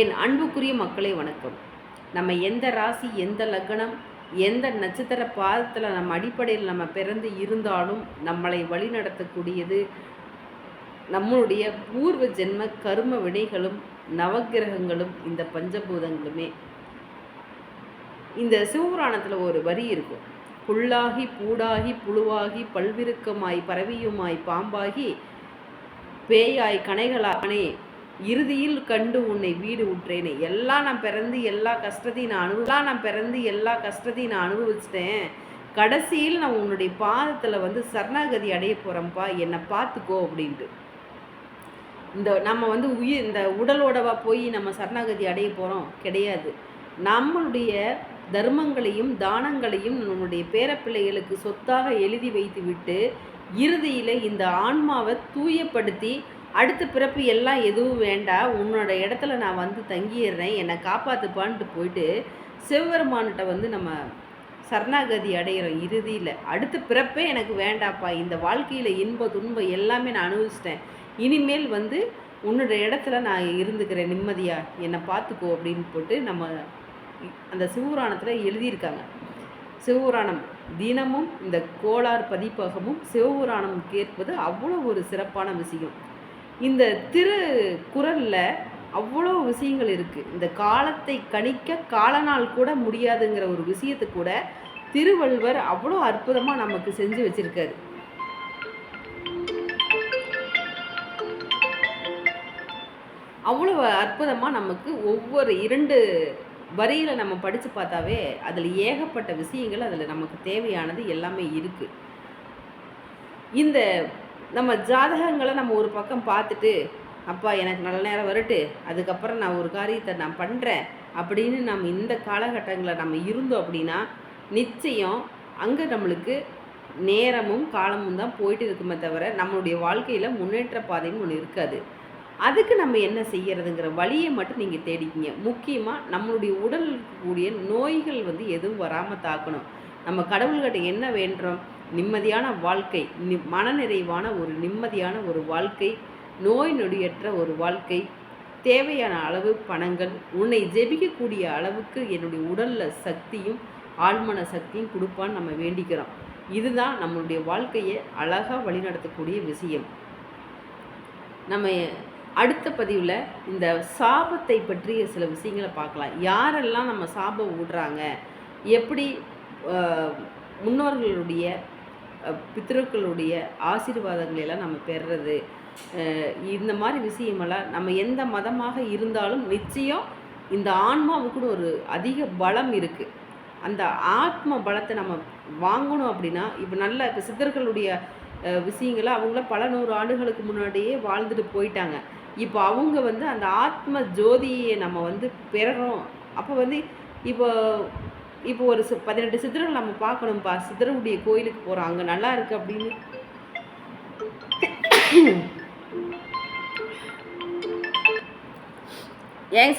என் அன்புக்குரிய மக்களை வணக்கம். நம்ம எந்த ராசி எந்த லக்னம் எந்த நட்சத்திர பாதத்தில் நம்ம அடிப்படையில் நம்ம பிறந்து இருந்தாலும் நம்மளை வழிநடத்தக்கூடியது நம்மளுடைய பூர்வ ஜென்ம கரும வினைகளும் நவக்கிரகங்களும் இந்த பஞ்சபூதங்களுமே. இந்த சிவபுராணத்தில் ஒரு வரி இருக்கும். புல்லாகி பூடாகி புழுவாகி பல்விருக்கமாய் பரவியுமாய் பாம்பாகி பேயாய் கனைகளானே இறுதியில் கண்டு உன்னை வீடு உற்றேனே. எல்லாம் நான் பிறந்து எல்லா கஷ்டத்தையும் நான் அனுபவி எல்லாம் நான் பிறந்து எல்லா கஷ்டத்தையும் நான் அனுபவிச்சிட்டேன். கடைசியில் நான் உன்னுடைய பாதத்தில் வந்து சரணாகதி அடைய போகிறேன்ப்பா என்னை பார்த்துக்கோ அப்படின்ட்டு. இந்த நம்ம வந்து உயிர் இந்த உடலோடவா போய் நம்ம சரணாகதி அடைய போகிறோம் கிடையாது. நம்மளுடைய தர்மங்களையும் தானங்களையும் நம்முடைய பேரப்பிள்ளைகளுக்கு சொத்தாக எழுதி வைத்து விட்டு இறுதியில் இந்த ஆன்மாவை தூயப்படுத்தி அடுத்த பிறப்பு எல்லாம் எதுவும் வேண்டாம் உன்னோட இடத்துல நான் வந்து தங்கிடுறேன் என்னை காப்பாற்றுப்பான்ட்டு போயிட்டு சிவபெருமான்கிட்ட வந்து நம்ம சரணாகதி அடைகிறோம் இறுதியில். அடுத்த பிறப்பே எனக்கு வேண்டாப்பா இந்த வாழ்க்கையில் இன்ப துன்பம் எல்லாமே நான் அனுபவிச்சிட்டேன். இனிமேல் வந்து உன்னோட இடத்துல நான் இருந்துக்கிறேன் நிம்மதியாக என்னை பார்த்துக்கோ அப்படின்னு போட்டு நம்ம அந்த சிவபுராணத்தில் எழுதியிருக்காங்க. சிவபுராணம் தினமும் இந்த கோளார் பதிப்பகமும் சிவபுராணம் கேட்பது அவ்வளோ ஒரு சிறப்பான விஷயம். இந்த திரு அவ்வளோ விஷயங்கள் இருக்குது இந்த காலத்தை கணிக்க காலனால் கூட முடியாதுங்கிற ஒரு விஷயத்தை கூட திருவள்ளுவர் அவ்வளோ அற்புதமாக நமக்கு செஞ்சு வச்சுருக்காரு. அவ்வளோ அற்புதமாக நமக்கு ஒவ்வொரு இரண்டு வரியில் நம்ம படித்து பார்த்தாவே அதில் ஏகப்பட்ட விஷயங்கள் அதில் நமக்கு தேவையானது எல்லாமே இருக்குது இந்த நம்ம ஜாதகங்களை நம்ம ஒரு பக்கம் பார்த்துட்டு அப்பா எனக்கு நல்ல நேரம் வரட்டு. அதுக்கப்புறம் நான் ஒரு காரியத்தை நான் பண்ணுறேன் அப்படின்னு நம்ம இந்த காலகட்டங்களில் நம்ம இருந்தோம் அப்படின்னா நிச்சயம் அங்கே நம்மளுக்கு நேரமும் காலமும் தான் போயிட்டு இருக்குமே தவிர நம்மளுடைய வாழ்க்கையில் முன்னேற்ற பாதைன்னு ஒன்று இருக்காது. அதுக்கு நம்ம என்ன செய்கிறதுங்கிற வழியை மட்டும் நீங்கள் தேடிக்கிங்க. முக்கியமாக நம்மளுடைய உடல் கூடிய நோய்கள் வந்து எதுவும் வராமல் தாக்கணும். நம்ம கடவுள்கிட்ட என்ன வேண்டுறோம்? நிம்மதியான வாழ்க்கை நி மனநிறைவான ஒரு நிம்மதியான ஒரு வாழ்க்கை நோய் நொடியற்ற ஒரு வாழ்க்கை தேவையான அளவு பணங்கள் உன்னை ஜெபிக்கக்கூடிய அளவுக்கு என்னுடைய உடலில் சக்தியும் ஆழ்மன சக்தியும் கொடுப்பான்னு நம்ம வேண்டிக்கிறோம். இதுதான் நம்மளுடைய வாழ்க்கையை அழகாக வழிநடத்தக்கூடிய விஷயம். நம்ம அடுத்த பதிவில் இந்த சாபத்தை பற்றிய சில விஷயங்களை பார்க்கலாம். யாரெல்லாம் நம்ம சாபம் விடுறாங்க எப்படி முன்னோர்களுடைய பித்ருக்களுடைய ஆசீர்வாதங்களையெல்லாம் நம்ம பெறுறது. இந்த மாதிரி விஷயமெல்லாம் நம்ம எந்த மதமாக இருந்தாலும் நிச்சயம் இந்த ஆன்மாவுக்குன்னு ஒரு அதிக பலம் இருக்குது அந்த ஆத்ம பலத்தை நம்ம வாங்கணும் அப்படின்னா இப்போ நல்ல இப்போ சித்தர்களுடைய விஷயங்களை அவங்கள பல நூறு ஆண்டுகளுக்கு முன்னாடியே வாழ்ந்துட்டு போயிட்டாங்க. இப்போ அவங்க வந்து அந்த ஆத்ம ஜோதியை நம்ம வந்து பெறணும். அப்போ வந்து இப்போ இப்போ ஒரு பதினெட்டு சித்திரங்கள் நம்ம பார்க்கணும்ப்பா சித்திரவுடைய கோயிலுக்கு போகிறோம் அங்கே நல்லா இருக்கு அப்படின்னு. ஏங்க